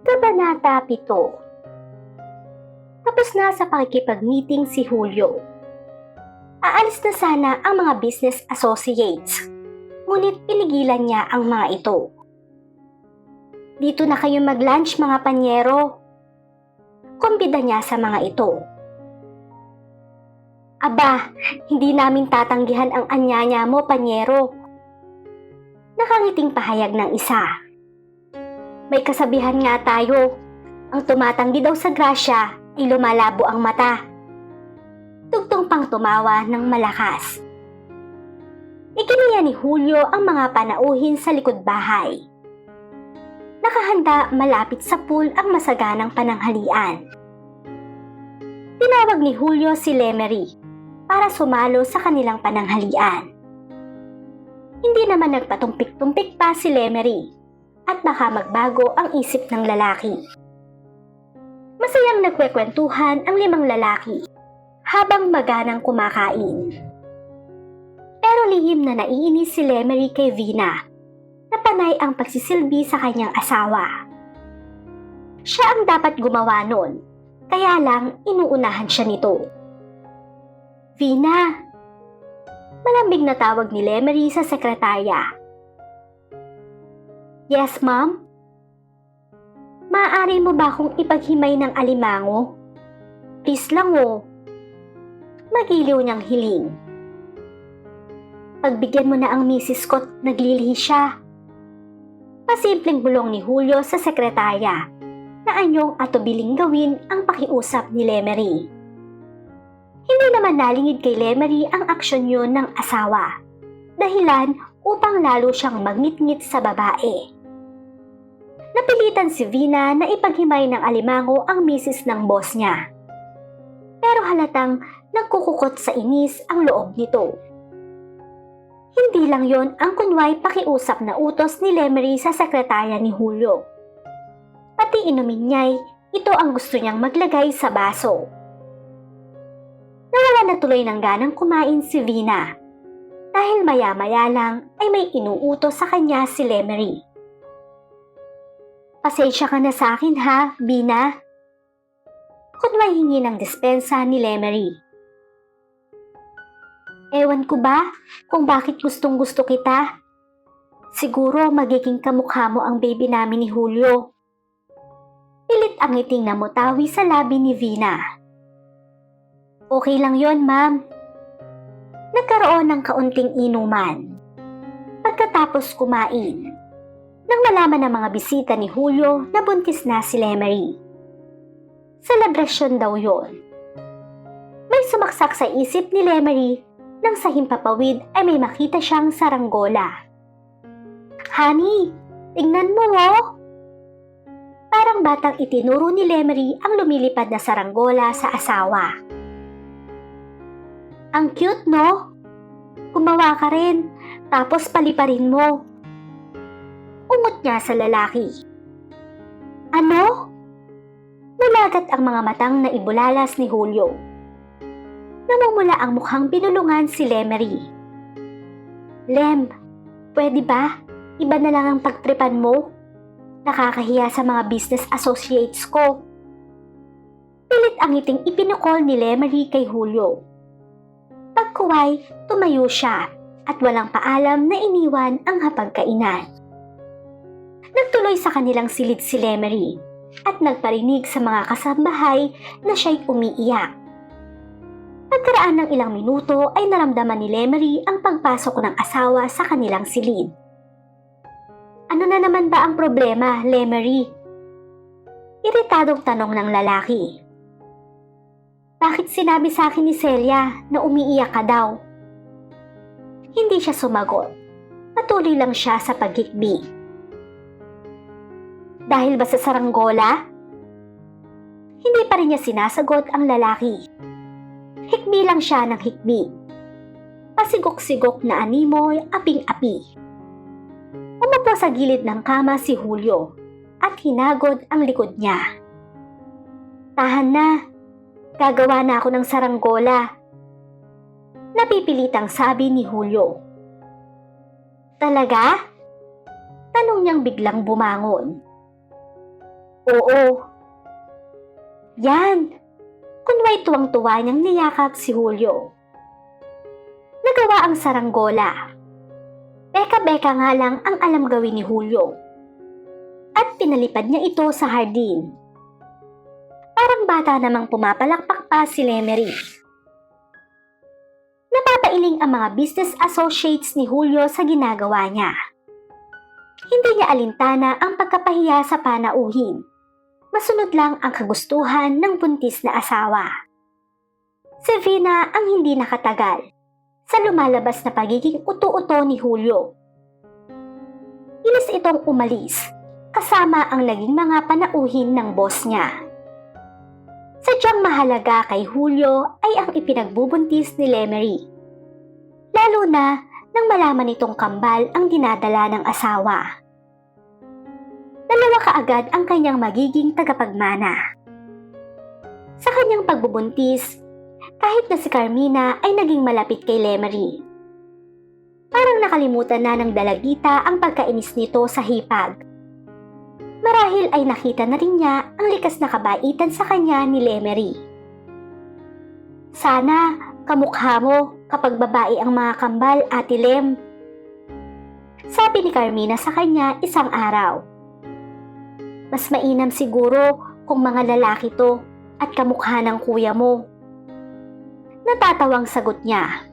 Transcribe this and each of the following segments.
Kabanata 7 Tapos na sa pakikipag-meeting si Julio. Aalis na sana ang mga business associates, ngunit pinigilan niya ang mga ito. Dito na kayo mag-lunch mga panyero. Kumbida niya sa mga ito. Aba, hindi namin tatanggihan ang anyanya mo, panyero. Nakangiting pahayag ng isa. May kasabihan nga tayo, ang tumatanggi daw sa grasya ay lumalabo ang mata. Tugtong pang tumawa ng malakas. Ikiniya ni Julio ang mga panauhin sa likod bahay. Nakahanda malapit sa pool ang masaganang pananghalian. Tinawag ni Julio si Lemery para sumalo sa kanilang pananghalian. Hindi naman nagpatumpik-tumpik pa si Lemery at baka magbago ang isip ng lalaki. Masayang nagkwekwentuhan ang limang lalaki habang maganang kumakain. Pero lihim na naiinis si Lemery kay Vina na panay ang pagsisilbi sa kanyang asawa. Siya ang dapat gumawa nun, kaya lang inuunahan siya nito. Vina, malambing na tawag ni Lemery sa sekretarya. Yes, ma'am? Maaari mo ba akong ipaghimay ng alimango? Please lang oh. Magiliw niyang hiling. Pagbigyan mo na ang Mrs. Scott, naglilihi siya. Pasimpleng bulong ni Julio sa sekretarya na anyong atubiling gawin ang pakiusap ni Lemery. Hindi naman nalingid kay Lemery ang aksyon yun ng asawa. Dahilan upang lalo siyang magngit-ngit sa babae. Napilitan si Vina na ipaghimay ng alimango ang misis ng boss niya. Pero halatang nagkukukot sa inis ang loob nito. Hindi lang yon ang kunway pakiusap na utos ni Lemery sa sekretarya ni Julio. Pati inumin niya'y ito ang gusto niyang maglagay sa baso. Nawala na tuloy ng ganang kumain si Vina dahil maya-maya lang ay may inuutos sa kanya si Lemery. Pasensya ka na sa akin ha, Bina. Kunway hingi ng dispensa ni Lemery. Ewan ko ba kung bakit gustong gusto kita? Siguro magiging kamukha mo ang baby namin ni Julio. Pilit ang iting namutawi sa labi ni Vina. Okay lang yon, ma'am. Nagkaroon ng kaunting inuman. Pagkatapos kumain, nang malaman ng mga bisita ni Julio na buntis na si Lemery. Selebrasyon daw yon. May sumaksak sa isip ni Lemery nang sa himpapawid ay may makita siyang saranggola. Honey, tingnan mo oh! Parang batang itinuro ni Lemery ang lumilipad na saranggola sa asawa. Ang cute no? Gumawa ka rin, tapos paliparin mo. Ungot niya sa lalaki. Ano? Nulagat ang mga matang na ibulalas ni Julio namumula ang mukhang binulungan si Lemery. Lem, pwede ba? Iba na lang ang pagtripan mo? Nakakahiya sa mga business associates ko. Pilit ang iting ipinukol ni Lemery kay Julio. Pagkuway, tumayo siya at walang paalam na iniwan ang hapagkainan. Nagtuloy sa kanilang silid si Lemery at nagparinig sa mga kasambahay na siya'y umiiyak. Pagkaraan ng ilang minuto ay naramdaman ni Lemery ang pagpasok ng asawa sa kanilang silid. Ano na naman ba ang problema, Lemery? Iritadong tanong ng lalaki. Bakit sinabi sa akin ni Celia na umiiyak ka daw? Hindi siya sumagot. Patuloy lang siya sa paghikbi. Dahil ba sa saranggola? Hindi pa rin niya sinasagot ang lalaki. Hikbi lang siya ng hikbi. Pasigok-sigok na animoy aping-api. Umupo sa gilid ng kama si Julio at hinagod ang likod niya. Tahan na, gagawa na ako ng saranggola. Napipilitang sabi ni Julio. Talaga? Tanong niyang biglang bumangon. Oo. Yan. Kunway tuwang-tuwa niyang niyakap si Julio. Nagawa ang saranggola. Beka-beka nga lang ang alam gawin ni Julio. At pinalipad niya ito sa hardin. Parang bata namang pumapalakpak pa si Lemery. Napapailing ang mga business associates ni Julio sa ginagawa niya. Hindi niya alintana ang pagkapahiya sa panauhin. Masunod lang ang kagustuhan ng buntis na asawa. Si Vina ang hindi nakatagal sa lumalabas na pagiging uto-uto ni Julio. Inis itong umalis kasama ang naging mga panauhin ng boss niya. Sadyang mahalaga kay Julio ay ang ipinagbubuntis ni Lemery. Lalo na nang malaman nitong kambal ang dinadala ng asawa. Kaagad ang kanyang magiging tagapagmana. Sa kanyang pagbubuntis, kahit na si Carmina ay naging malapit kay Lemery. Parang nakalimutan na ng dalagita ang pagkainis nito sa hipag. Marahil ay nakita na rin niya ang likas na kabaitan sa kanya ni Lemery. Sana kamukha mo kapag babae ang mga kambal, Ate Lem. Sabi ni Carmina sa kanya isang araw. Mas mainam siguro kung mga lalaki to at kamukha ng kuya mo. Natatawang sagot niya.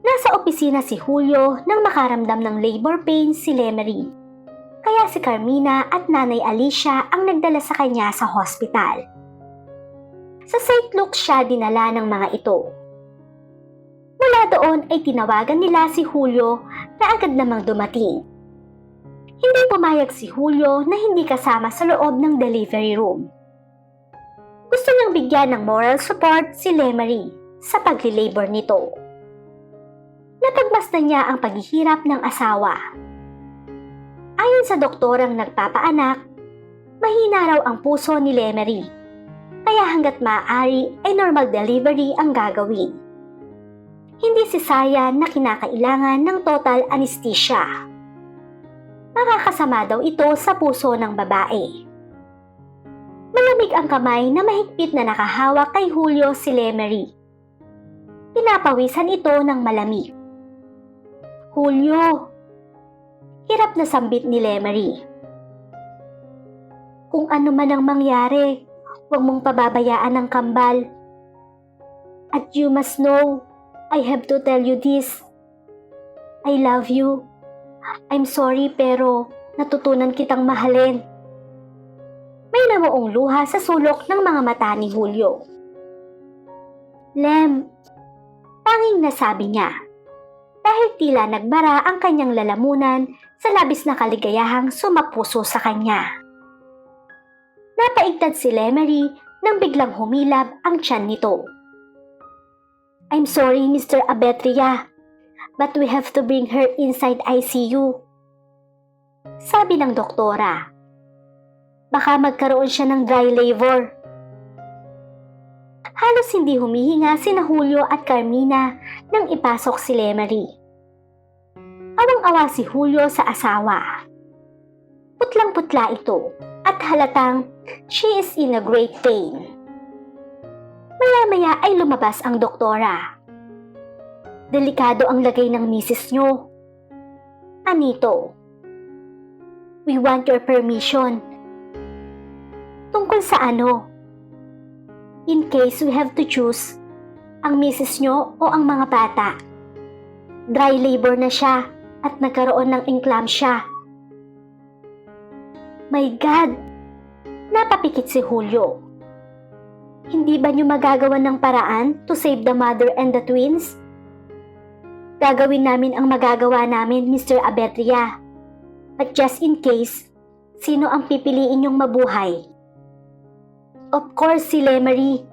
Nasa opisina si Julio nang makaramdam ng labor pains si Lemery. Kaya si Carmina at Nanay Alicia ang nagdala sa kanya sa hospital. Sa St. Luke siya dinala ng mga ito. Mula doon ay tinawagan nila si Julio na agad namang dumating. Hindi pumayag si Julio na hindi kasama sa loob ng delivery room. Gusto niyang bigyan ng moral support si Lemery sa pagli-labor nito. Napagmasdan niya ang paghihirap ng asawa. Ayon sa doktorang nagpapaanak, mahina raw ang puso ni Lemery. Kaya hanggat maaari ay normal delivery ang gagawin. Hindi si Saya na kinakailangan ng total anesthesia. Makakasama daw ito sa puso ng babae. Malamig ang kamay na mahigpit na nakahawak kay Julio si Lemery. Pinapawisan ito ng malamig. Julio, hirap na sambit ni Lemery. Kung ano man ang mangyari, huwag mong pababayaan ng kambal. At you must know, I have to tell you this. I love you. I'm sorry pero natutunan kitang mahalin. May namuong luha sa sulok ng mga mata ni Julio. Lem, tanging nasabi niya. Dahil tila nagbara ang kanyang lalamunan sa labis na kaligayahang sumapuso sa kanya. Napaigtad si Lemery nang biglang humilab ang tiyan nito. I'm sorry, Mr. Abetria, but we have to bring her inside ICU. Sabi ng doktora. Baka magkaroon siya ng dry labor. Halos hindi humihinga sina Julio at Carmina nang ipasok si Lemery. Awang-awa si Julio sa asawa. Putlang-putla ito at halatang she is in a great pain. Maya-maya ay lumabas ang doktora. Delikado ang lagay ng misis nyo. Anito, we want your permission. Tungkol sa ano? In case we have to choose, ang misis nyo o ang mga bata. Dry labor na siya at nagkaroon ng eclampsia. My God! Napapikit si Julio. Hindi ba niyo magagawa ng paraan to save the mother and the twins? Gagawin namin ang magagawa namin, Mr. Abetria. But just in case, sino ang pipiliin niyong mabuhay? Of course, si Lemery.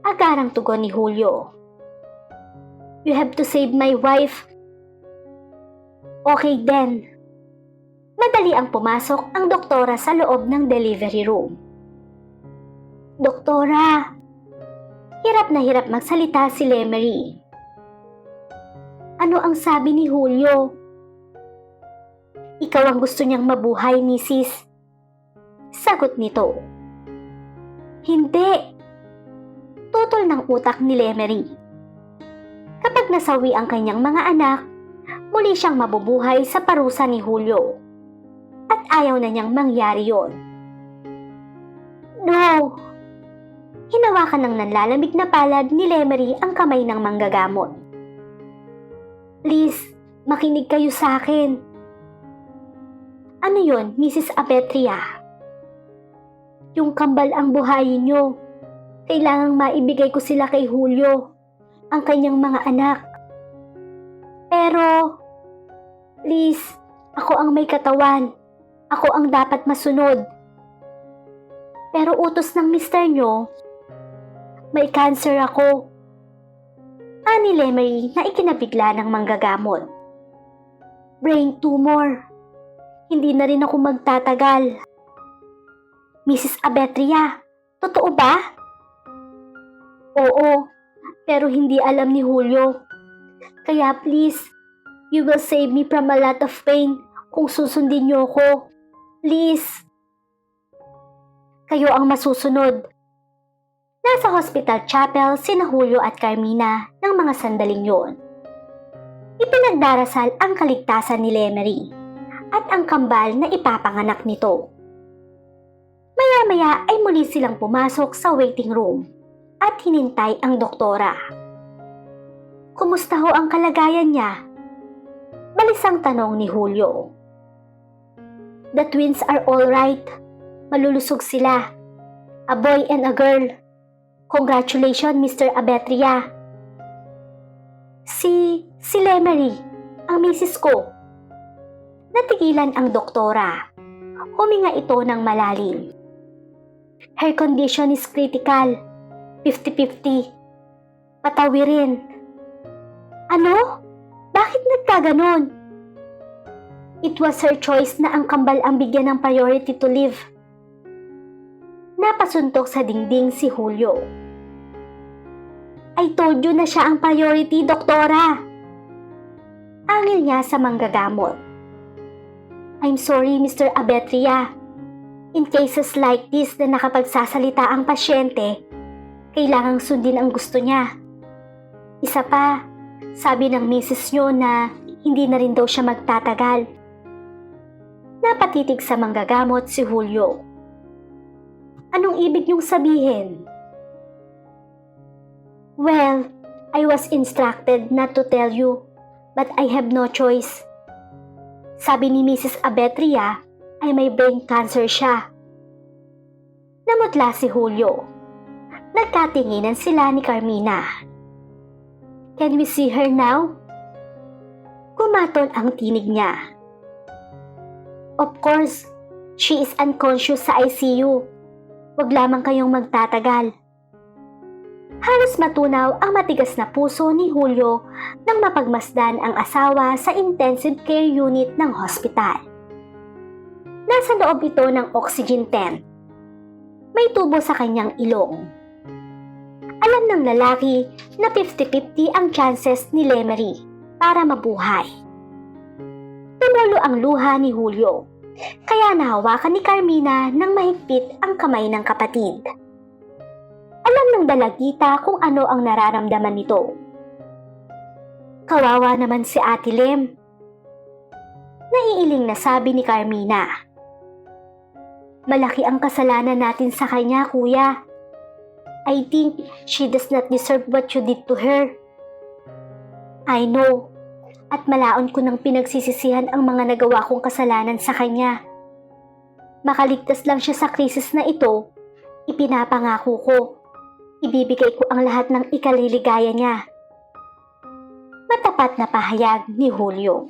Agarang tugon ni Julio. You have to save my wife. Okay then. Madali ang pumasok ang doktora sa loob ng delivery room. Doktora, hirap na hirap magsalita si Lemery. Ano ang sabi ni Julio? Ikaw ang gusto niyang mabuhay, misis. Sagot nito. Hindi. Tutol ng utak ni Lemery. Kapag nasawi ang kanyang mga anak, muli siyang mabubuhay sa parusa ni Julio. At ayaw na niyang mangyari yon. No! Hinawakan ng nanlalamig na palad ni Lemery ang kamay ng manggagamot. Please, makinig kayo sa akin. Ano yon, Mrs. Apetria? Yung kambal ang buhayin nyo. Kailangang maibigay ko sila kay Julio, ang kanyang mga anak. Pero, please, ako ang may katawan. Ako ang dapat masunod. Pero utos ng mister nyo, may cancer ako. Ani Lemery na ikinabigla ng manggagamot. Brain tumor. Hindi na rin ako magtatagal. Mrs. Abetria, totoo ba? Oo, pero hindi alam ni Julio. Kaya please, you will save me from a lot of pain kung susundin niyo ako. Please. Kayo ang masusunod. Nasa hospital chapel sina Julio at Carmina ng mga sandaling yon. Ipinagdarasal ang kaligtasan ni Lemery at ang kambal na ipapanganak nito. Maya-maya ay muli silang pumasok sa waiting room at hinintay ang doktora. Kumusta ho ang kalagayan niya? Balisang tanong ni Julio. The twins are all right. Malulusog sila. A boy and a girl. Congratulations, Mr. Abetria. Si, si Lemery, ang misis ko. Natigilan ang doktora. Huminga ito ng malalim. Her condition is critical. 50-50. Patawirin. Ano? Bakit nagkaganon? It was her choice na ang kambal ang bigyan ng priority to live. Napasuntok sa dingding si Julio. I told you na siya ang priority, doktora. Angil niya sa manggagamot. I'm sorry, Mr. Abetria. In cases like this na nakapagsasalita ang pasyente, kailangang sundin ang gusto niya. Isa pa, sabi ng misis niyo na hindi na rin daw siya magtatagal. Napatitig sa manggagamot si Julio. Anong ibig niyong sabihin? Well, I was instructed not to tell you, but I have no choice. Sabi ni Mrs. Abetria ay may brain cancer siya. Namutla si Julio. Nagkatinginan sila ni Carmina. Can we see her now? Kumaton ang tinig niya. Of course, she is unconscious sa ICU. Huwag lamang kayong magtatagal. Halos matunaw ang matigas na puso ni Julio nang mapagmasdan ang asawa sa intensive care unit ng hospital. Nasa loob ito ng oxygen tent. May tubo sa kanyang ilong. Alam ng lalaki na 50-50 ang chances ni Lemery para mabuhay. Tumulo ang luha ni Julio, kaya nahawakan ni Carmina ng mahigpit ang kamay ng kapatid. Alam ng dalagita kung ano ang nararamdaman nito. Kawawa naman si Ate Lem. Naiiling na sabi ni Carmina. Malaki ang kasalanan natin sa kanya, kuya. I think she does not deserve what you did to her. I know. At malaon ko nang pinagsisisihan ang mga nagawa kong kasalanan sa kanya. Makaligtas lang siya sa krisis na ito, ipinapangako ko. Ibibigay ko ang lahat ng ikaliligaya niya. Matapat na pahayag ni Julio.